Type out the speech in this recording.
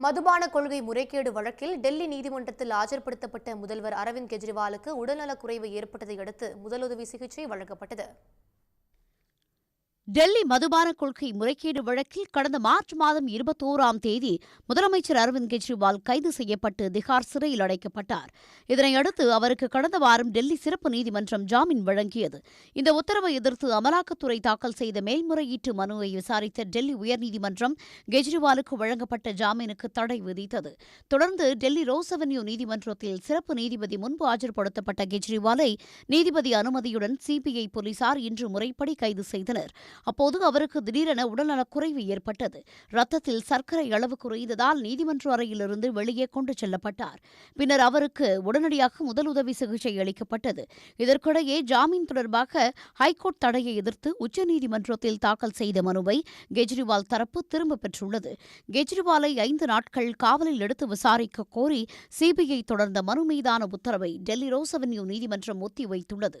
மதுபான கொள்கை முறைகேடு வழக்கில் டெல்லி நீதிமன்றத்தில் ஆஜர்படுத்தப்பட்ட முதல்வர் அரவிந்த் கெஜ்ரிவாலுக்கு உடல்நலக் குறைவு ஏற்பட்டதை அடுத்து முதலுதவி சிகிச்சை வழங்கப்பட்டது. டெல்லி மதுபான கொள்கை முறைகேடு வழக்கில் கடந்த மார்ச் மாதம் இருபத்தோராம் தேதி முதலமைச்சர் அரவிந்த் கெஜ்ரிவால் கைது செய்யப்பட்டு திகார் சிறையில் அடைக்கப்பட்டார். இதனையடுத்து அவருக்கு கடந்த வாரம் டெல்லி சிறப்பு நீதிமன்றம் ஜாமீன் வழங்கியது. இந்த உத்தரவை எதிர்த்து அமலாக்கத்துறை தாக்கல் செய்த மேல்முறையீட்டு மனுவை விசாரித்த டெல்லி உயர்நீதிமன்றம் கெஜ்ரிவாலுக்கு வழங்கப்பட்ட ஜாமீனுக்கு தடை விதித்தது. தொடர்ந்து டெல்லி ரோஸ் அவென்யூ நீதிமன்றத்தில் சிறப்பு நீதிபதி முன்பு ஆஜர்படுத்தப்பட்ட கெஜ்ரிவாலை நீதிபதி அனுமதியுடன் சிபிஐ போலீசார் இன்று முறைப்படி கைது செய்தனர். அப்போது அவருக்கு திடீரென உடல்நலக் குறைவு ஏற்பட்டது. ரத்தத்தில் சர்க்கரை அளவு குறைந்ததால் நீதிமன்ற அறையிலிருந்து வெளியே கொண்டு செல்லப்பட்டார். பின்னர் அவருக்கு உடனடியாக முதலுதவி சிகிச்சை அளிக்கப்பட்டது. இதற்கிடையே ஜாமீன் தொடர்பாக ஹைகோர்ட் தடையை எதிர்த்து உச்சநீதிமன்றத்தில் தாக்கல் செய்த மனுவை கெஜ்ரிவால் தரப்பு திரும்பப் பெற்றுள்ளது. கெஜ்ரிவாலை ஐந்து நாட்கள் காவலில் எடுத்து விசாரிக்க கோரி சிபிஐ தொடர்ந்த மனு மீதான உத்தரவை டெல்லி ரோஸ் அவென்யூ நீதிமன்றம் ஒத்திவைத்துள்ளது.